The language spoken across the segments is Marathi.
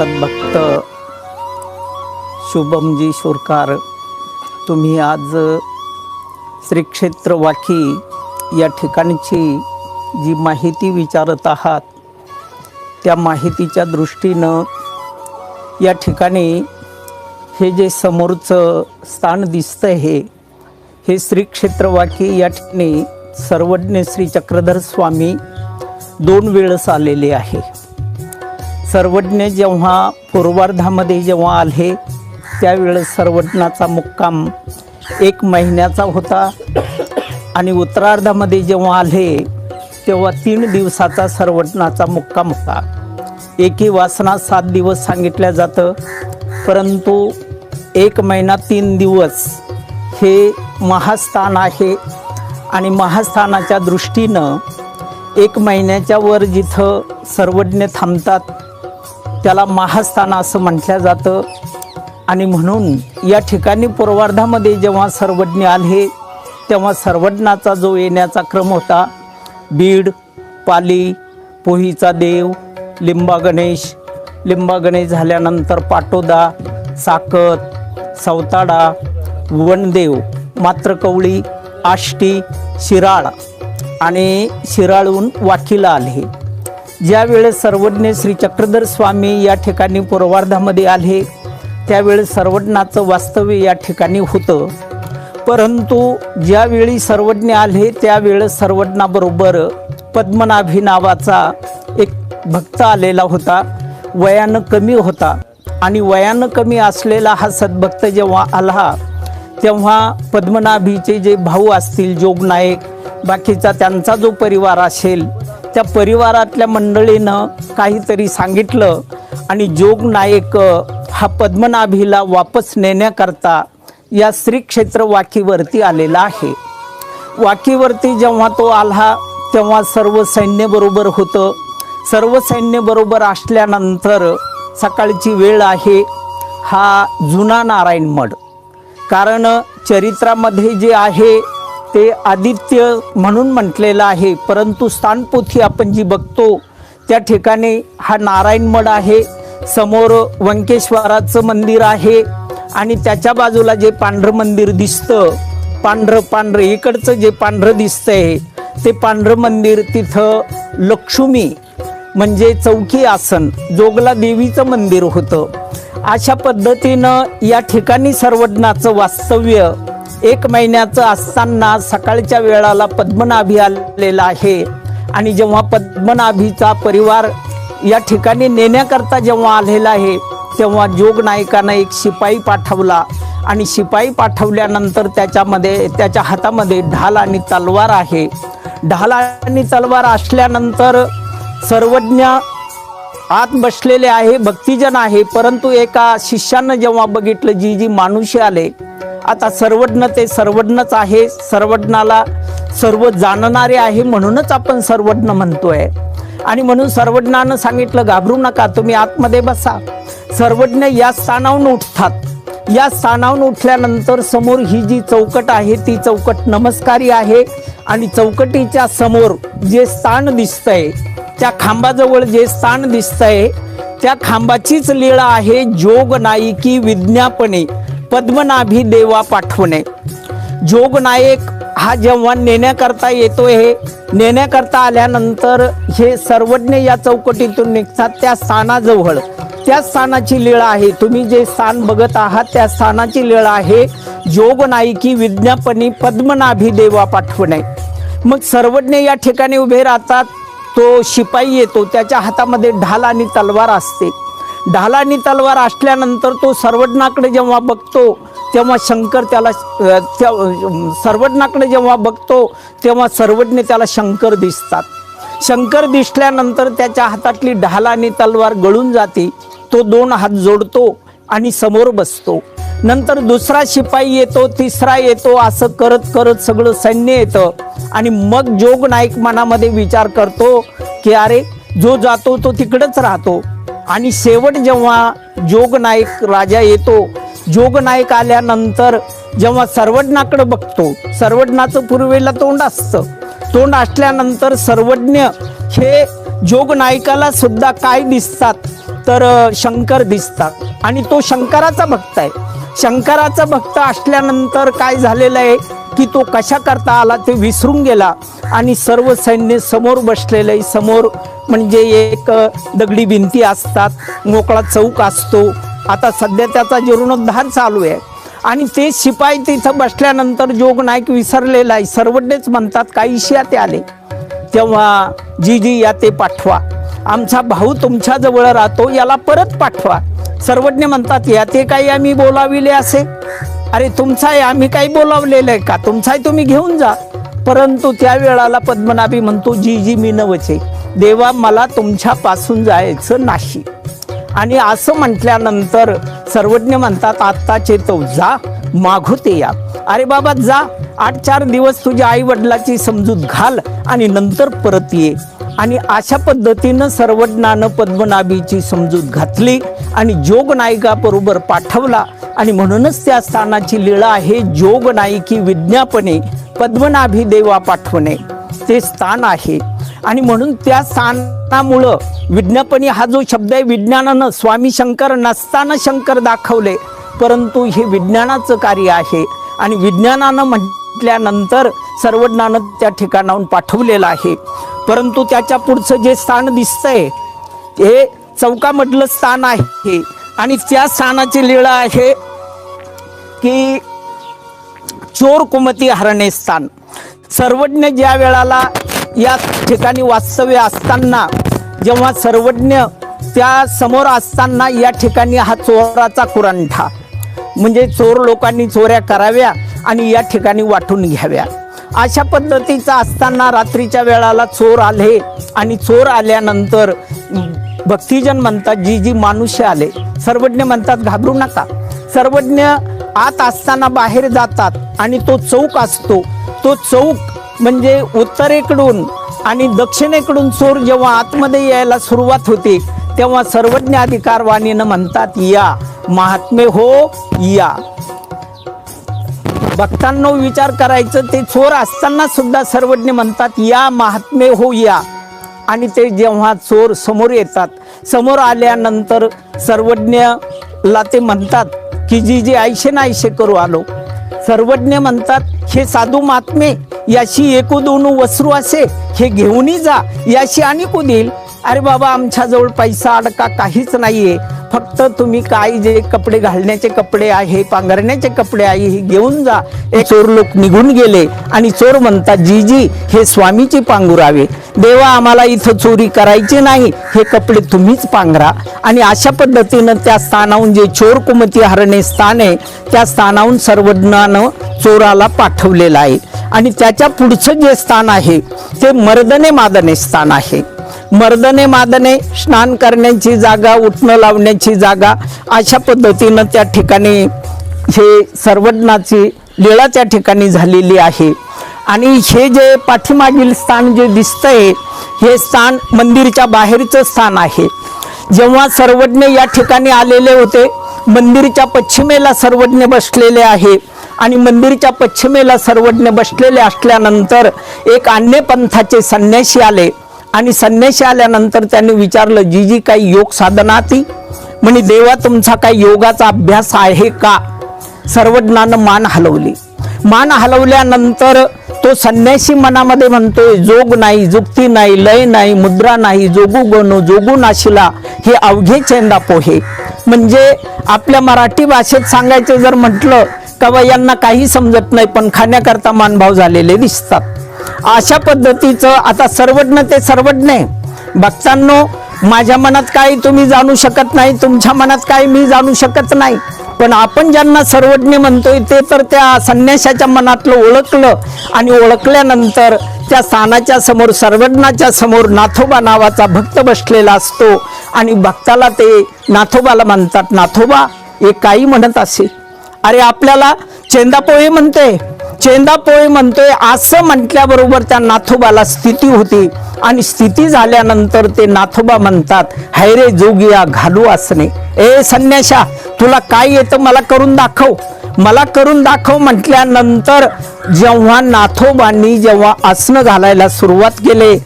सद्भक्त शुभमजी शोरकार तुम्ही आज श्री क्षेत्र वाकी या ठिकाणची जी माहिती विचारत आहात त्या माहितीच्या दृष्टीनं या ठिकाणी हे जे समोरचं स्थान दिसतं हे हे श्री या ठिकाणी सर्वज्ञ श्री चक्रधर स्वामी दोन वेळेस आलेले आहे. सर्वज्ञ जेव्हा पूर्वार्धामध्ये जेव्हा आले त्यावेळेस सर्वज्ञाचा मुक्काम एक महिन्याचा होता. आणि उत्तरार्धामध्ये जेव्हा आले तेव्हा तीन दिवसाचा सर्वज्ञाचा मुक्काम होता. एकी वासना सात दिवस सांगितलं जातं परंतु एक महिना तीन दिवस हे महास्थान आहे. आणि महास्थानाच्या दृष्टीनं एक महिन्याच्या वर जिथं सर्वज्ञ थांबतात त्याला महास्थान असं म्हटलं जातं. आणि म्हणून या ठिकाणी पूर्वार्धामध्ये जेव्हा सर्वज्ञ आले तेव्हा सर्वज्ञाचा जो येण्याचा क्रम होता बीड पाली पोहीचा देव लिंबा गणेश लिंबा गणेश झाल्यानंतर पाटोदा साकत सवताडा वनदेव मात्र कवळी आष्टी शिराळ आणि शिराळून वाकीला आले. ज्यावेळेस सर्वज्ञ श्री चक्रधर स्वामी या ठिकाणी पूर्वार्धामध्ये आले त्यावेळेस सर्वज्ञाचं वास्तव्य या ठिकाणी होतं. परंतु ज्यावेळी सर्वज्ञ आले त्यावेळेस सर्वज्ञाबरोबर पद्मनाभी नावाचा एक भक्त आलेला होता. वयानं कमी होता आणि वयानं कमी असलेला हा सद्भक्त जेव्हा आला तेव्हा पद्मनाभीचे जे भाऊ असतील जोगनायक बाकीचा त्यांचा जो परिवार असेल त्या परिवारातल्या मंडळीनं काहीतरी सांगितलं आणि जोगनायक हा पद्मनाभीला वापस नेण्याकरता या श्रीक्षेत्र वाकीवरती आलेला आहे. वाकीवरती जेव्हा तो आला तेव्हा सर्व सैन्यबरोबर होतं. सर्व सैन्यबरोबर असल्यानंतर सकाळची वेळ आहे. हा जुना नारायण मठ. कारण चरित्रामध्ये जे आहे ते आदित्य म्हणून म्हटलेलं आहे. परंतु स्थानपोथी आपण जी बघतो त्या ठिकाणी हा नारायण मठ आहे. समोर वंकेश्वराचं मंदिर आहे आणि त्याच्या बाजूला जे पांढरं मंदिर दिसतं पांढरं पांढरं इकडचं जे पांढरं दिसतंय ते पांढरं मंदिर तिथं लक्ष्मी म्हणजे चौकी आसन जोगला देवीचं मंदिर होतं. अशा पद्धतीनं या ठिकाणी सर्वज्ञाचं वास्तव्य एक महिन्याचं असताना सकाळच्या वेळाला पद्मनाभी आलेला आहे. आणि जेव्हा पद्मनाभीचा परिवार या ठिकाणी नेण्याकरता जेव्हा आलेला आहे तेव्हा जोगनायकानं एक शिपाई पाठवला. आणि शिपाई पाठवल्यानंतर त्याच्यामध्ये त्याच्या हातामध्ये ढाल आणि तलवार आहे. ढाल आणि तलवार असल्यानंतर सर्वज्ञ आत बसलेले आहे भक्तिजन आहे. परंतु एका शिष्यानं जेव्हा बघितलं जी जी मानुषी आले आता सर्वज्ञ ते सर्वज्ञच आहे. सर्वज्ञाला सर्व जाणणारे आहे म्हणूनच आपण सर्वज्ञ म्हणतोय. आणि म्हणून सर्वज्ञानं सांगितलं घाबरू नका तुम्ही आतमध्ये बसा. सर्वज्ञ या स्थानावून उठतात. या स्थानावून उठल्यानंतर समोर ही जी चौकट आहे ती चौकट नमस्कारी आहे. आणि चौकटीच्या समोर जे स्थान दिसतंय त्या खांबाजवळ जे स्थान दिसतंय त्या खांबाचीच लीळा आहे जोगनायकी विज्ञापने. पद्मनाभी देवा पाठवणे. जोगनायक हा जेव्हा नेण्याकरता येतो हे नेण्याकरता आल्यानंतर हे सर्वज्ञ या चौकटीतून निघतात त्या स्थानाजवळ. त्या स्थानाची लीळा आहे. तुम्ही जे स्थान बघत आहात त्या स्थानाची लीळा आहे. जोगनायकी विज्ञापनी पद्मनाभी देवा पाठवणे. मग सर्वज्ञ या ठिकाणी उभे राहतात तो शिपाई येतो त्याच्या हातामध्ये ढाल आणि तलवार असते. ढालानी तलवार असल्यानंतर तो सर्वज्ञाकडे जेव्हा बघतो तेव्हा शंकर त्याला त्या अ, सर्वज्ञाकडे जेव्हा बघतो तेव्हा सर्वज्ञ त्याला शंकर दिसतात. शंकर दिसल्यानंतर त्याच्या हातातली ढाल आणि तलवार गळून जाते तो दोन हात जोडतो आणि समोर बसतो. नंतर दुसरा शिपाई येतो तिसरा येतो असं करत करत सगळं सैन्य येतं आणि मग जोग नाईक मनामध्ये विचार करतो की अरे जो जातो तो तिकडंच राहतो. आणि शेवट जेव्हा जोगनायक राजा येतो जोगनायक आल्यानंतर जेव्हा सर्वज्ञाकडे बघतो सर्वज्ञाचं पूर्वेला तोंड असतं. तोंड असल्यानंतर सर्वज्ञ हे जोगनायकाला सुद्धा काय दिसतात? तर शंकर दिसतात. आणि तो शंकराचा भक्त आहे. शंकराचा भक्त असल्यानंतर काय झालेलं आहे? की तो कशा करता आला ते विसरून गेला. आणि सर्व सैन्य समोर बसलेलं आहे समोर म्हणजे एक दगडी भिंती असतात मोकळा चौक असतो. आता सध्या त्याचा जीर्णोद्धार चालू आहे. आणि ते शिपाई तिथं बसल्यानंतर जोगनायक विसरलेला आहे. सर्वज्ञच म्हणतात काहीशी ते आले. तेव्हा जी जी या ते पाठवा. आमचा भाऊ तुमच्याजवळ राहतो याला परत पाठवा. सर्वज्ञ म्हणतात या ते काही आम्ही बोलाविले असे? अरे तुमचा आम्ही काही बोलावलेलं आहे का? तुमचाही तुम्ही घेऊन जा. परंतु त्या वेळाला पद्मनाभी म्हणतो जी जी मी नवचे. देवा मला तुमच्यापासून जायचं नाही. आणि असं म्हटल्यानंतर सर्वज्ञ म्हणतात आत्ताचे चेतव जा मागुते या अरे बाबा जा. आठ चार दिवस तुझ्या आई वडिलाची समजूत घाल आणि नंतर परत ये. आणि अशा पद्धतीनं सर्वज्ञानं पद्मनाभीची समजूत घातली आणि जोगनायिकाबरोबर पाठवला. आणि म्हणूनच त्या स्थानाची लीळा आहे जोगनायिकी विज्ञापने पद्मनाभी देवा पाठवणे. ते स्थान आहे. आणि म्हणून त्या स्थानामुळं विज्ञापनी हा जो शब्द आहे विज्ञानानं स्वामी शंकर नसताना शंकर दाखवले. परंतु हे विज्ञानाचं कार्य आहे. आणि विज्ञानानं म्हटल्यानंतर सर्वज्ञानं त्या ठिकाणाहून पाठवलेलं आहे. परंतु त्याच्या पुढचं जे स्थान दिसतंय हे चौकामधलं स्थान आहे. आणि त्या स्थानाची लीळा आहे की चोर कुमती हरणे स्थान. सर्वज्ञ ज्या वेळाला या ठिकाणी वास्तव्य असताना जेव्हा सर्वज्ञ त्या समोर असताना या ठिकाणी हा चोराचा कुरंठा म्हणजे चोर लोकांनी चोऱ्या कराव्या आणि या ठिकाणी वाटून घ्याव्या. अशा पद्धतीचा असताना रात्रीच्या वेळाला चोर आले आणि चोर आल्यानंतर भक्तिजन म्हणतात जी जी मानुष्य आले. सर्वज्ञ म्हणतात घाबरू नका. सर्वज्ञ आत असताना बाहेर जातात आणि तो चौक असतो. तो चौक म्हणजे उत्तरेकडून आणि दक्षिणेकडून चोर जेव्हा आतमध्ये यायला सुरुवात होते तेव्हा सर्वज्ञ अधिकारवाणीनं म्हणतात या. महात्मे हो या. भक्तांनो विचार करायचं ते चोर असताना सुद्धा सर्वज्ञ म्हणतात या महात्मे हो या आणि ते जेव्हा चोर समोर येतात समोर आल्यानंतर सर्वज्ञला ते म्हणतात की जी जी आयशे ना आयशे करू आलो. सर्वज्ञ म्हणतात हे साधू महात्मे याशी एकू दोन वस्रू असे हे घेऊनही जा याशी आणि देईल अरे बाबा आमच्याजवळ पैसा अडका काहीच नाहीये. फक्त तुम्ही काय जे कपडे घालण्याचे कपडे आहे पांघरण्याचे कपडे आहे हे घेऊन जा. एक चोर लोक निघून गेले आणि चोर म्हणतात जी जी हे स्वामीची पांघुरावे. देवा आम्हाला इथं चोरी करायची नाही. हे कपडे तुम्हीच पांघरा. आणि अशा पद्धतीनं त्या स्थानाहून जे चोर कुमती हरणे स्थान आहे त्या स्थानाहून सर्वज्ञानं चोराला पाठवलेलं आहे. आणि त्याच्या पुढचं जे स्थान आहे ते मर्दने मादने स्थान आहे. मर्दने मादने स्नान करण्याची जागा उठणं लावण्याची जागा अशा पद्धतीनं त्या ठिकाणी हे सर्वज्ञाची लीळा त्या ठिकाणी झालेली आहे. आणि हे जे पाठीमागील स्थान जे दिसतंय हे स्थान मंदिरच्या बाहेरचं स्थान आहे. जेव्हा सर्वज्ञ या ठिकाणी आलेले होते मंदिरच्या पश्चिमेला सर्वज्ञ बसलेले आहे आणि मंदिरच्या पश्चिमेला सर्वज्ञ बसलेले असल्यानंतर एक अन्य पंथाचे संन्यासी आले. आणि संन्यासी आल्यानंतर त्यांनी विचारलं जी जी काही योग साधना ती? म्हणजे देवा तुमचा काही योगाचा अभ्यास आहे का? सर्वज्ञानं मान हलवली. मान हलवल्यानंतर तो संन्यासी मनामध्ये म्हणतोय जोग नाही जुक्ती नाही लय नाही मुद्रा नाही जोगू गणू जोगू नाशिला हे अवघे चेंदा पोहे म्हणजे आपल्या मराठी भाषेत सांगायचं जर म्हटलं का यांना काही समजत नाही पण खाण्याकरता मानभाव झालेले दिसतात अशा पद्धतीचं आता सर्वज्ञ ते सर्वज्ञ आहे. भक्तांनो माझ्या मनात काही तुम्ही जाणू शकत नाही तुमच्या मनात काही मी जाणू शकत नाही. पण आपण ज्यांना सर्वज्ञ म्हणतोय ते तर त्या संन्याशाच्या मनातलं ओळखलं आणि ओळखल्यानंतर त्या स्थानाच्या समोर सर्वज्ञाच्या समोर नाथोबा नावाचा भक्त बसलेला असतो आणि भक्ताला ते नाथोबाला म्हणतात नाथोबा हे काही म्हणत असे? अरे आपल्याला चेंदापोळी म्हणते. चेंदापोळी म्हणतोय असं म्हटल्याबरोबर त्या नाथोबाला स्थिती होती. आणि स्थिती झाल्यानंतर ते नाथोबा म्हणतात हैरे जोगिया घालू असणे. ए संन्याशा तुला काय येतं मला करून दाखव. मला करून दाखव म्हटल्यानंतर जेव्हा नाथोबांनी जेव्हा आसनं घालायला सुरुवात केले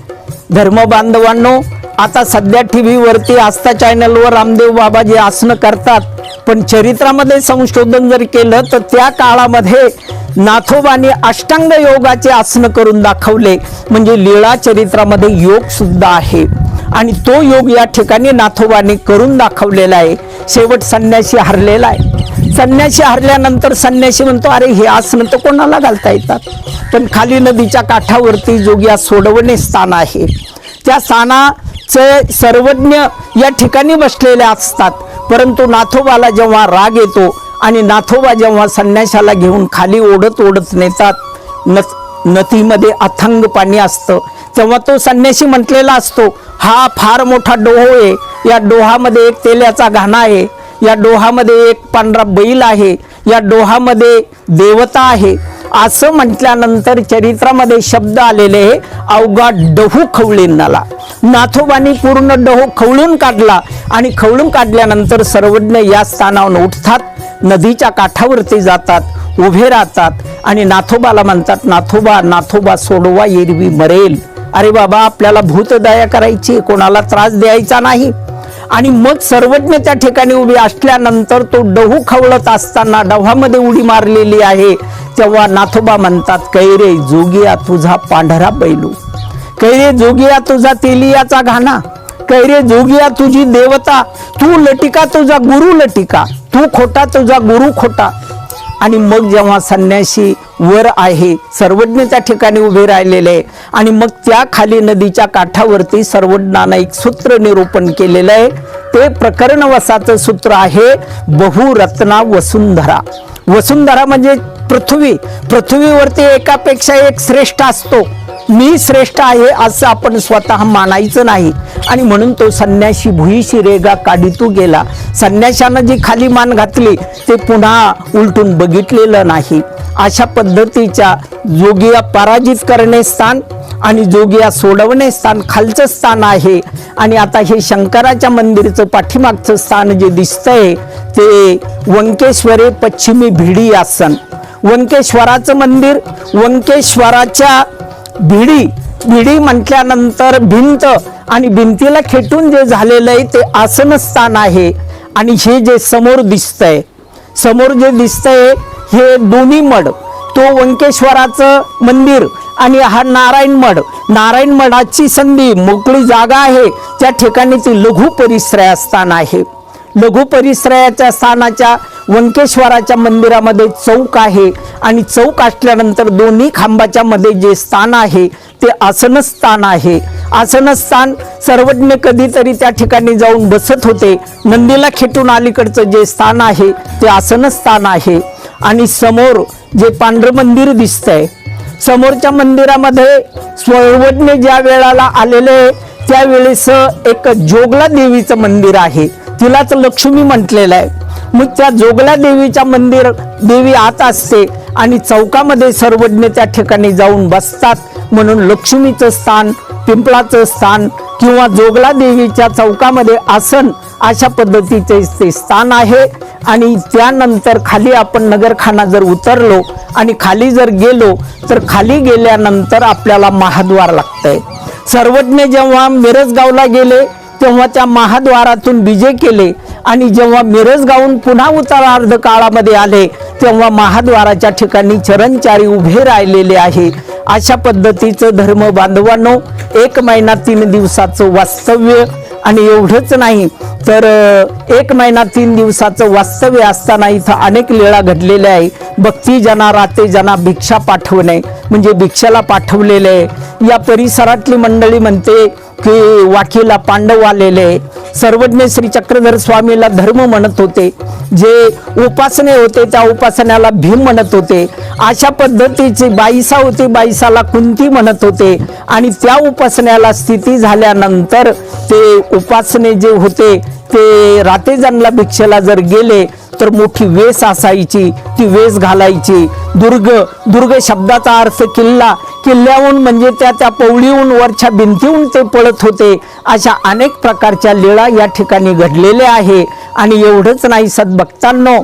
धर्मबांधवांनो आता सध्या टी व्हीवरती आस्था चॅनलवर रामदेव बाबा जे आसनं करतात पण चरित्रामध्ये संशोधन जर केलं तर त्या काळामध्ये नाथोबाने अष्टांग योगाचे आसनं करून दाखवले. म्हणजे लीळा चरित्रामध्ये योग सुद्धा आहे. आणि तो योग या ठिकाणी नाथोबाने करून दाखवलेला आहे. शेवट संन्यासी हरलेला आहे. संन्यासी हरल्यानंतर संन्यासी म्हणतो अरे हे आसनं तर कोणाला घालता येतात? पण खाली नदीच्या काठावरती जोगिया सोडवणे स्थान आहे. त्या स्थानाचे सर्वज्ञ या ठिकाणी बसलेले असतात. परंतु नाथोबाला जेव्हा राग येतो आणि नाथोबा जेव्हा संन्याशाला घेऊन खाली ओढत ओढत नेतात न नदीमध्ये अथंग पाणी असतं तेव्हा तो संन्याशी म्हटलेला असतो हा फार मोठा डोह आहे या डोहामध्ये एक तेल्याचा घाणा आहे या डोहामध्ये एक पांढरा बैल आहे या डोहामध्ये देवता आहे असं म्हटल्यानंतर चरित्रामध्ये शब्द आलेले आहे, अवघा डहू खवळींनाला नाथोबानी पूर्ण डहू खवळून काढला आणि खवळून काढल्यानंतर सर्वज्ञ या स्थानावर उठतात नदीच्या काठावरती जातात उभे राहतात आणि नाथोबाला म्हणतात नाथोबा नाथोबा सोडवा एरवी मरेल. अरे बाबा आपल्याला भूतदया करायची कोणाला त्रास द्यायचा नाही. आणि मग सर्वज्ञ त्या ठिकाणी उभी असल्यानंतर तो डहू खवळत असताना डव्हामध्ये उडी मारलेली आहे. तेव्हा नाथोबा म्हणतात कैरे जोगिया तुझा पांढरा बैलू कैरे जोगिया तुझा तेलियाचा घाणा? कैरे जोगिया तुझी देवता? तू लटिका तुझा गुरु लटिका? तू खोटा तुझा गुरु खोटा? आणि मग जेव्हा संन्याशी वर आहे सर्वज्ञ त्या ठिकाणी उभे राहिलेले आहे आणि मग त्या खाली नदीच्या काठावरती सर्वज्ञानं एक सूत्र निरूपण केलेलं आहे. ते प्रकरण वसाचं सूत्र आहे बहुरत्ना वसुंधरा. वसुंधरा म्हणजे पृथ्वी. पृथ्वीवरती एकापेक्षा एक श्रेष्ठ असतो. मी श्रेष्ठ आहे असं आपण स्वतः मानायचं नाही. आणि म्हणून तो संन्याशी भुईशी रेगा काढितू गेला. संन्याशानं जी खाली मान घातली ते पुन्हा उलटून बघितलेलं नाही. अशा पद्धतीच्या जोगिया पराजित करणे स्थान आणि जोगिया सोडवणे स्थान खालचं स्थान आहे. आणि आता हे शंकराच्या मंदिरचं पाठीमागचं स्थान जे दिसतंय ते वंकेश्वरे पश्चिमी भिडी आसन. वंकेश्वराचं मंदिर वंकेश्वराच्या भिडी भिडी म्हटल्यानंतर भिंत आणि भिंतीला खेटून जे झालेलं आहे ते आसन स्थान आहे. आणि हे जे समोर दिसतंय समोर जे दिसतंय हे दोन्ही मड तो वंकेश्वराचं मंदिर आणि हा नारायण मठ नारायण मठाची संधी मोकळी जागा आहे. त्या ठिकाणी ती लघु परिश्रयास्थान आहे. लघु परिश्रयाच्या स्थानाच्या वंकेश्वराच्या मंदिरामध्ये चौक आहे आणि चौक असल्यानंतर दोन्ही खांबाच्या मध्ये जे स्थान आहे ते आसनस्थान आहे. आसनस्थान सर्वज्ञ कधीतरी त्या ठिकाणी जाऊन बसत होते. नंदीला खेटून अलीकडचं जे स्थान आहे ते आसनस्थान आहे. आणि समोर जे पांढरं मंदिर दिसतंय समोरच्या मंदिरामध्ये सर्वज्ञ ज्या वेळाला आलेले त्यावेळेस एक जोगला देवीचं मंदिर आहे. तिलाच लक्ष्मी म्हटलेलं आहे. मग त्या जोगला देवीच्या मंदिर देवी आत असते आणि चौकामध्ये सर्वज्ञ त्या ठिकाणी जाऊन बसतात. म्हणून लक्ष्मीचं स्थान पिंपळाचं स्थान किंवा जोगला देवीच्या चौकामध्ये आसन अशा पद्धतीचे ते स्थान आहे. आणि त्यानंतर खाली आपण नगरखाना जर उतरलो आणि खाली जर गेलो तर खाली गेल्यानंतर आपल्याला महाद्वार लागतंय. सर्वज्ञ जेव्हा मिरजगावला गेले तेव्हा त्या महाद्वारातून विजय केले. आणि जेव्हा मिरजगावून पुन्हा उत्तरार्ध काळामध्ये आले तेव्हा महाद्वाराच्या ठिकाणी चरणचारी उभे राहिलेले आहे. अशा पद्धतीचं धर्म बांधवांनो एक महिना तीन दिवसाचं वास्तव्य. आणि एवढंच नाही तर एक महिना तीन दिवसाचं वास्तव्य असताना इथं अनेक लीळा घडलेल्या आहे. भक्ती जना राते जना भिक्षा पाठवणे. म्हणजे भिक्षाला पाठवलेले आहे. या परिसरातली मंडळी म्हणते की वाकीला पांडव आलेले. सर्वज्ञ श्री चक्रधर स्वामीला धर्म म्हणत होते. जे उपासने होते त्या उपासनाला भीम म्हणत होते. अशा पद्धतीची बाईसा होती बाईसाला कुंती म्हणत होते. आणि त्या उपासनेला स्थिती झाल्यानंतर ते उपासने जे होते ते रातेजांना भिक्षेला जर गेले तर मोठी वेस असायची ती वेस घालायची. दुर्ग दुर्ग शब्दाचा अर्थ किल्ला. किल्ल्याहून म्हणजे त्या त्या पवळीहून वरच्या भिंतीहून ते पळत होते. अशा अनेक प्रकारच्या लीळा या ठिकाणी घडलेल्या आहे. आणि एवढंच नाही सद्भक्तांनो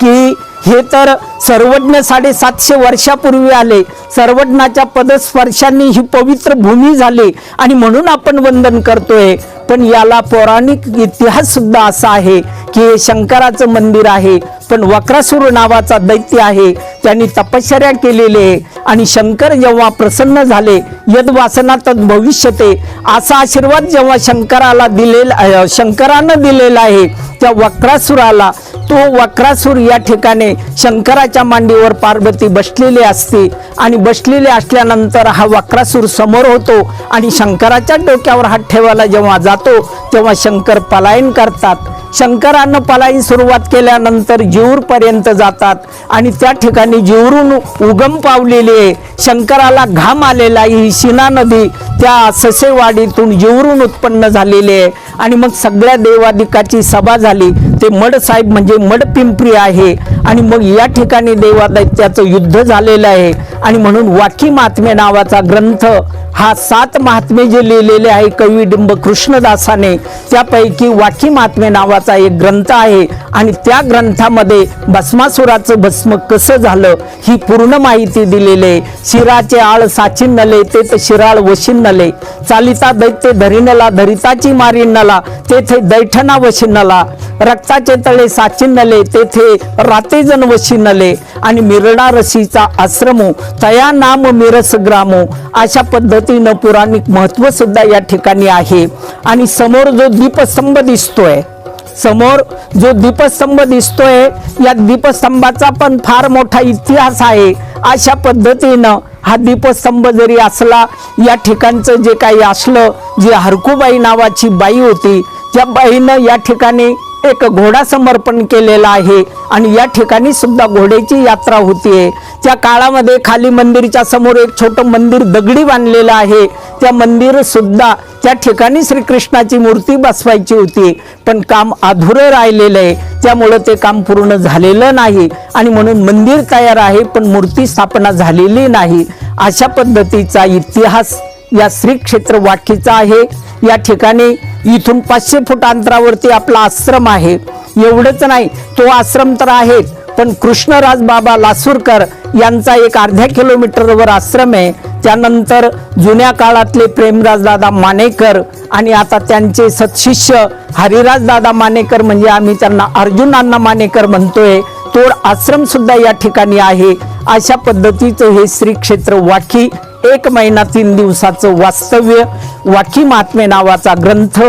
की हे तर सर्वज्ञ साडेसातशे वर्षापूर्वी आले. सर्वज्ञाच्या पदस्पर्शांनी ही पवित्र भूमी झाली. आणि म्हणून आपण वंदन करतोय. पण याला पौराणिक इतिहास सुद्धा असा आहे की हे शंकराचं मंदिर आहे पण वक्रासुर नावाचा दैत्य आहे. त्यांनी तपश्चर्या केलेली आहे आणि शंकर जेव्हा प्रसन्न झाले यद वासना तद भविष्यते असा आशीर्वाद जेव्हा शंकराला दिलेला शंकरानं दिलेला आहे त्या वक्रासुराला तो वक्रासूर या ठिकाणी शंकराच्या मांडीवर पार्वती बसलेली असते आणि बसलेली असल्यानंतर हा वक्रासूर समोर होतो आणि शंकराच्या डोक्यावर हात ठेवायला जेव्हा जातो तेव्हा शंकर पलायन करतात. शंकरानं पलायन सुरुवात केल्यानंतर जीवूरपर्यंत जातात आणि त्या ठिकाणी जीवरून उगम पावलेली आहे. शंकराला घाम आलेला आहे. ही शिना नदी त्या ससेवाडीतून जीवरून उत्पन्न झालेली आहे. आणि मग सगळ्या देवादिकाची सभा झाली. ते मडसाहेब म्हणजे मडपिंपरी आहे. आणि मग या ठिकाणी देवादैत्याचं युद्ध झालेलं आहे. आणि म्हणून वाकी महात्मे नावाचा ग्रंथ हा सात महात्मे जे लिहिलेले आहे कवी डिंब कृष्णदासाने त्यापैकी वाकी महात्मे नावाचा एक ग्रंथ आहे आणि त्या ग्रंथामध्ये भस्मासुराचं भस्म कसं झालं ही पूर्ण माहिती दिलेली आहे. शिराचे आळ साचिन नले ते शिराळ शिराळ वशिन्नले. चालिता दैत्य धरिनला धरिताची मारिनला तेथे दैठना वशिन्नला. रक्ताचे तळे साचिन्नले तेथे रातेजन वशिन्नले. आणि मिरडा रसीचा आश्रमो तया नाम मिरस ग्रामो. अशा पद्धतीनं पुराणिक महत्त्व सुद्धा या ठिकाणी आहे. आणि समोर जो दीपस्तंभ दिसतोय समोर जो दीपस्तंभ दिसतोय या दीपस्तंभाचा पण फार मोठा इतिहास आहे. अशा पद्धतीनं हा दीपस्तंभ जरी असला या ठिकाणचं जे काही असलं जी हरकूबाई नावाची बाई होती त्या बाईनं या ठिकाणी एक घोडा समर्पण केलेला आहे. आणि या ठिकाणी सुद्धा घोड्याची यात्रा होतीये. त्या काळामध्ये खाली मंदिरच्या समोर एक छोटं मंदिर दगडी बांधलेलं आहे. त्या मंदिर सुद्धा त्या ठिकाणी श्रीकृष्णाची मूर्ती बसवायची होती. पण काम अधुरं राहिलेलं आहे. त्यामुळं ते काम पूर्ण झालेलं नाही. आणि म्हणून मंदिर तयार आहे पण मूर्ती स्थापना झालेली नाही. अशा पद्धतीचा इतिहास या श्री क्षेत्र वाकीचा आहे. या ठिकाणी इथून पाचशे फूट अंतरावरती आपला आश्रम आहे. एवढंच नाही तो आश्रम तर आहेच पण कृष्णराज बाबा लासूरकर यांचा एक अर्ध्या किलोमीटरवर आश्रम आहे. त्यानंतर जुन्या काळातले प्रेमराजदादा मानेकर आणि आता त्यांचे सत्शिष्य हरिराजदादा मानेकर म्हणजे आम्ही त्यांना अर्जुन अण्णा मानेकर म्हणतोय तोड आश्रम सुद्धा या ठिकाणी आहे. अशा पद्धतीचं हे श्री क्षेत्र वाकी एक महिना तीन दिवसाचं वास्तव्य वाकी महात्मे नावाचा ग्रंथ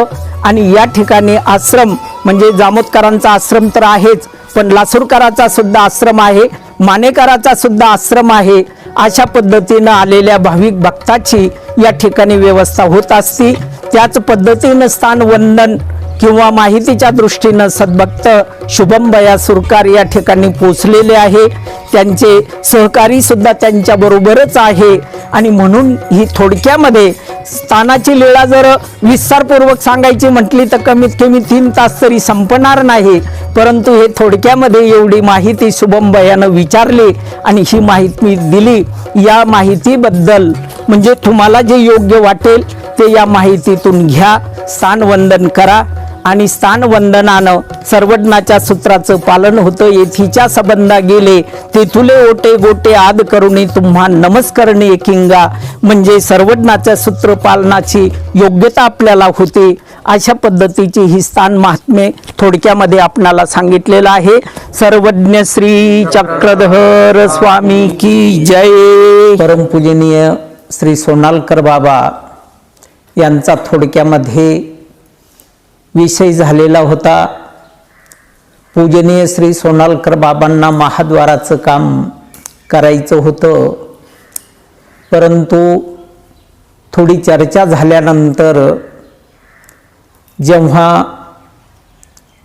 आणि या ठिकाणी आश्रम म्हणजे जामोदकरांचा आश्रम तर आहेच पण लासूरकराचा सुद्धा आश्रम आहे मानेकराचा सुद्धा आश्रम आहे. अशा पद्धतीनं आलेल्या भाविक भक्ताची या ठिकाणी व्यवस्था होत असती. त्याच पद्धतीनं स्थान वंदन किंवा माहितीच्या दृष्टीनं सद्भक्त शुभम बया सुरकार या ठिकाणी पोचलेले आहे. त्यांचे सहकारी सुद्धा त्यांच्या बरोबरच आहे. आणि म्हणून ही थोडक्यामध्ये स्थानाची लीळा जर विस्तारपूर्वक सांगायची म्हटली तर कमीत कमी तीन तास तरी संपणार नाही. परंतु हे थोडक्यामध्ये एवढी माहिती शुभम बयानं विचारली आणि ही माहिती मी दिली. या माहितीबद्दल म्हणजे तुम्हाला जे योग्य वाटेल ते या माहितीतून घ्या. स्थानवंदन करा. आणि स्थानवंदनानं सर्वज्ञाच्या सूत्राचं पालन होतं. येथीच्या संबंधा गेले. तेथुले ओटे गोटे आद करुणी तुम्हा नमस्करणे एकिंगा म्हणजे सर्वज्ञाच्या सूत्र पालनाची योग्यता आपल्याला होते. अशा पद्धतीची ही स्थान महात्मे थोडक्यामध्ये आपणाला सांगितलेलं आहे. सर्वज्ञ श्री चक्रधर स्वामी की जय. परमपूजनीय श्री सोनालकर बाबा यांचा थोडक्यामध्ये विषय झालेला होता. पूजनीय श्री सोनालकर बाबांना महाद्वाराचं काम करायचं होतं. परंतु थोडी चर्चा झाल्यानंतर जेव्हा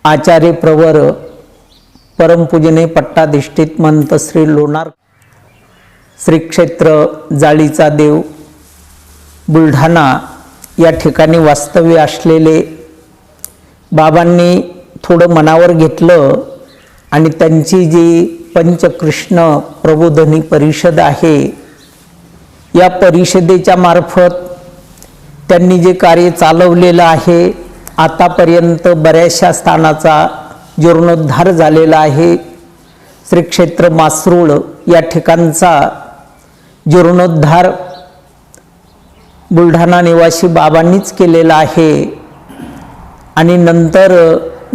आचार्य प्रवर परमपूजने पट्टाधिष्ठित मंत श्री लोणार श्री क्षेत्र जाळीचा देव बुलढाणा या ठिकाणी वास्तव्य असलेले बाबांनी थोडं मनावर घेतलं आणि त्यांची जी पंचकृष्ण प्रबोधनी परिषद आहे या परिषदेच्या मार्फत त्यांनी जे कार्य चालवलेलं आहे आतापर्यंत बऱ्याचशा स्थानाचा जीर्णोद्धार झालेला आहे. श्री क्षेत्र मासरूळ या ठिकाणचा जीर्णोद्धार बुलढाणा निवासी बाबांनीच केलेला आहे. आणि नंतर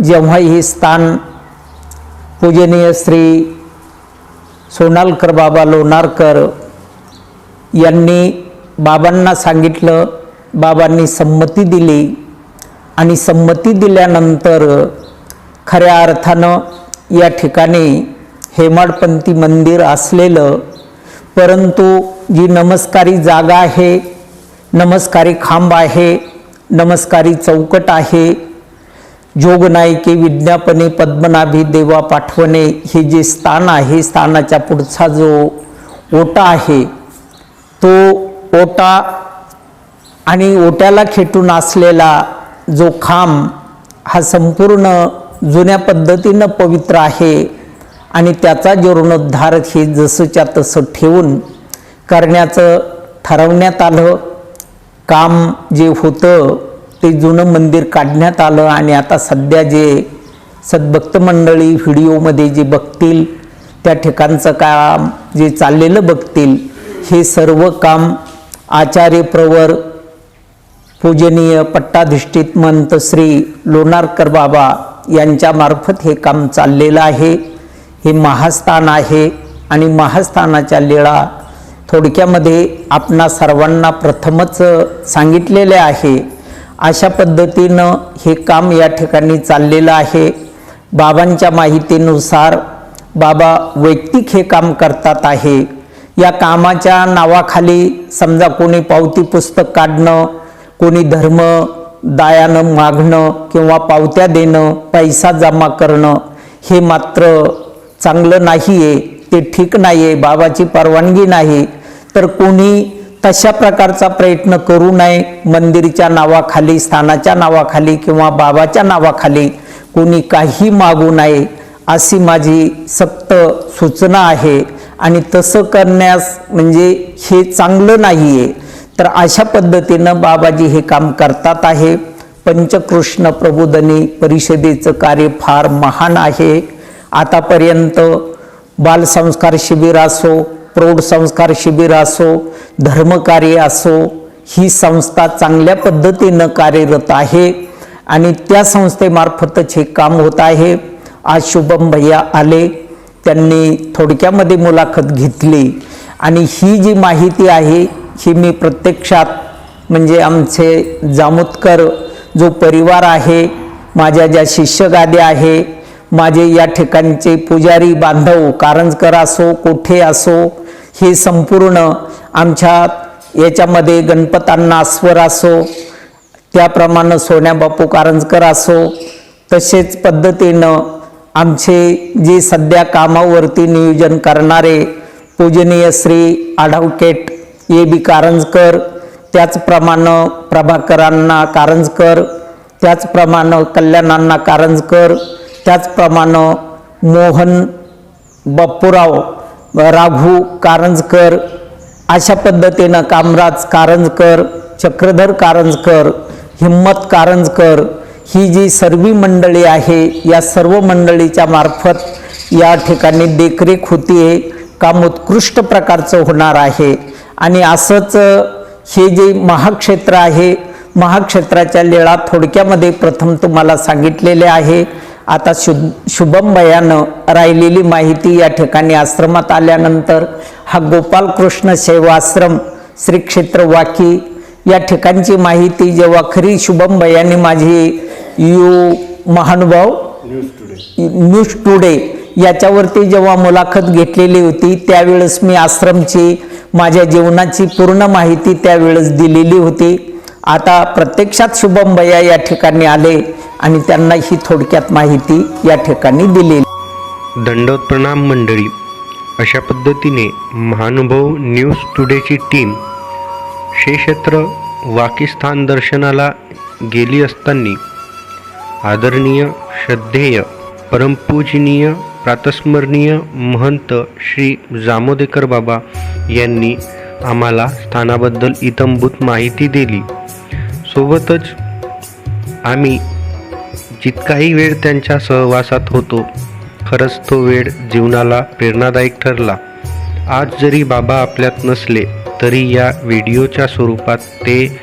जेव्हा हे स्थान पूजनीय श्री सोनालकर बाबा लोणारकर यांनी बाबांना सांगितलं बाबांनी संमती दिली आणि संमती दिल्यानंतर खऱ्या अर्थानं या ठिकाणी हेमाडपंथी मंदिर असलेलं परंतु जी नमस्कारी जागा आहे नमस्कारी खांब आहे नमस्कारी चौकट आहे. जोगनायके विज्ञापने पद्मनाभी देवा पाठवणे हे जे स्थान आहे स्थानाच्या पुढचा जो ओटा आहे तो ओटा आणि ओट्याला खेटून असलेला जो खांब हा संपूर्ण जुन्या पद्धतीनं पवित्र आहे आणि त्याचा जीर्णोद्धार हे जसंच्या तसं ठेवून करण्याचं ठरवण्यात आलं. काम जे होतं ते जुनं मंदिर काढण्यात आलं आणि आता सध्या जे सद्भक्त मंडळी व्हिडिओमध्ये जे बघतील त्या ठिकाणचं काम जे चाललेलं बघतील हे सर्व काम आचार्य प्रवर पूजनीय पट्टाधिष्ठित मंत श्री लोणारकर बाबा यांच्यामार्फत हे काम चाललेलं आहे. हे महास्थान आहे आणि महास्थानाच्या लेळा थोडक्यामध्ये आपणा सर्वांना प्रथमच सांगितलेले आहे अशा पद्धतीनं हे काम या ठिकाणी चाललेलं आहे. बाबांच्या माहितीनुसार बाबा वैयक्तिक हे काम करतात आहे. या कामाच्या नावाखाली समजा कोणी पावती पुस्तक काढणं कोणी धर्म दायानं मागणं किंवा पावत्या देणं पैसा जमा करणं हे मात्र चांगलं नाही आहे ते ठीक नाही आहे बाबाची परवानगी नाही तर कोणी तशा प्रकारचा प्रयत्न करू नये मंदिरच्या नावाखाली स्थानाच्या नावाखाली किंवा बाबाच्या नावाखाली कोणी काही मागू नये अशी माझी सक्त सूचना आहे. आणि तसं करण्यास म्हणजे हे चांगलं नाही आहे तर अशा पद्धतीनं बाबाजी हे काम करतात आहे. पंचकृष्ण प्रबोधनी परिषदेचं कार्य फार महान आहे. आतापर्यंत बालसंस्कार शिबिर असो प्रौढ संस्कार शिबिर असो धर्मकार्य असो ही संस्था चांगल्या पद्धतीनं कार्यरत आहे आणि त्या संस्थेमार्फतच हे काम होत आहे. आज शुभम भैया आले त्यांनी थोडक्यामध्ये मुलाखत घेतली आणि ही जी माहिती आहे ही मी प्रत्यक्षात म्हणजे आमचे जामोदकर जो परिवार आहे माझ्या ज्या शिष्यगाद्या आहे माझे या ठिकाणचे पुजारी बांधव कारंजकर असो कोठे असो हे संपूर्ण आमच्या याच्यामध्ये गणपतांना अस्वर असो त्याप्रमाणे सोन्याबापू कारंजकर असो तसेच पद्धतीनं आमचे जे सध्या कामावरती नियोजन करणारे पूजनीय श्री आढावकेट ए बी कारंजकर त्याचप्रमाणे प्रभाकरांना कारंजकर त्याचप्रमाणे कल्याणांना कारंजकर त्याचप्रमाणे मोहन बाप्पूराव राघू कारंजकर अशा पद्धतीनं कामराज कारंजकर चक्रधर कारंजकर हिम्मत कारंजकर ही जी सर्वी मंडळी आहे या सर्व मंडळीच्या मार्फत या ठिकाणी देखरेख होतीये काम उत्कृष्ट प्रकारचं होणार आहे. आणि असंच हे जे महाक्षेत्र आहे महाक्षेत्राच्या लेळा थोडक्यामध्ये प्रथम तुम्हाला सांगितलेले आहे. आता शु शुभम बयानं राहिलेली माहिती या ठिकाणी आश्रमात आल्यानंतर हा गोपालकृष्ण सेवाश्रम श्री क्षेत्र वाकी या ठिकाणची माहिती जेव्हा खरी शुभम बयाने माझी यू महानुभाव न्यूज टुडे याच्यावरती जेव्हा मुलाखत घेतलेली होती त्यावेळेस मी आश्रमची माझ्या जीवनाची पूर्ण माहिती त्यावेळेस दिलेली होती. आता प्रत्यक्षात शुभम भैया या ठिकाणी आले आणि त्यांना ही थोडक्यात माहिती या ठिकाणी दिली दंडवत प्रणाम मंडळी अशा पद्धतीने महानुभव न्यूज टुडेची टीम श्री क्षेत्र वाकिस्थान दर्शनाला गेली असताना आदरणीय श्रद्धेय परमपूजनीय प्रातस्मरणीय महंत श्री जामोदेकर बाबा यांनी आम्हाला स्थानाबद्दल इतंभूत माहिती दिली. सोबतच आम्ही जितकाही वेळ त्यांच्या सहवासात होतो खरंच तो वेळ जीवनाला प्रेरणादायक ठरला. आज जरी बाबा आपल्यात नसले तरी या व्हिडिओच्या स्वरूपात ते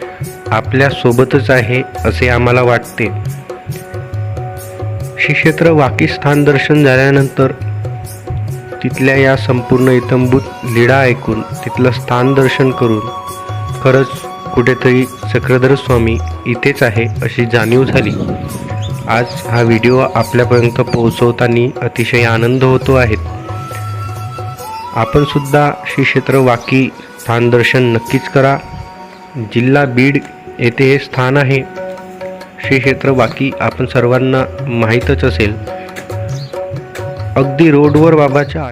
आपल्यासोबतच आहे असे आम्हाला वाटते. श्रीक्षेत्र वाकिस्थान वाकी स्थान दर्शन झाल्यानंतर तिथल्या या संपूर्ण इतंभूत लीळा ऐकून तिथलं स्थान दर्शन करून खरंच कुठेतरी चक्रधर स्वामी इथेच आहे अशी जाणीव झाली. आज हा व्हिडिओ आपल्यापर्यंत पोहोचवताना अतिशय आनंद होतो आहे. आपण सुद्धा श्री क्षेत्र वाकी स्थान दर्शन नक्कीच करा. जिल्हा बीड येथे हे स्थान आहे. श्री क्षेत्र वाकी आपण सर्वांना माहीतच असेल. अगदी रोडवर बाबाच्या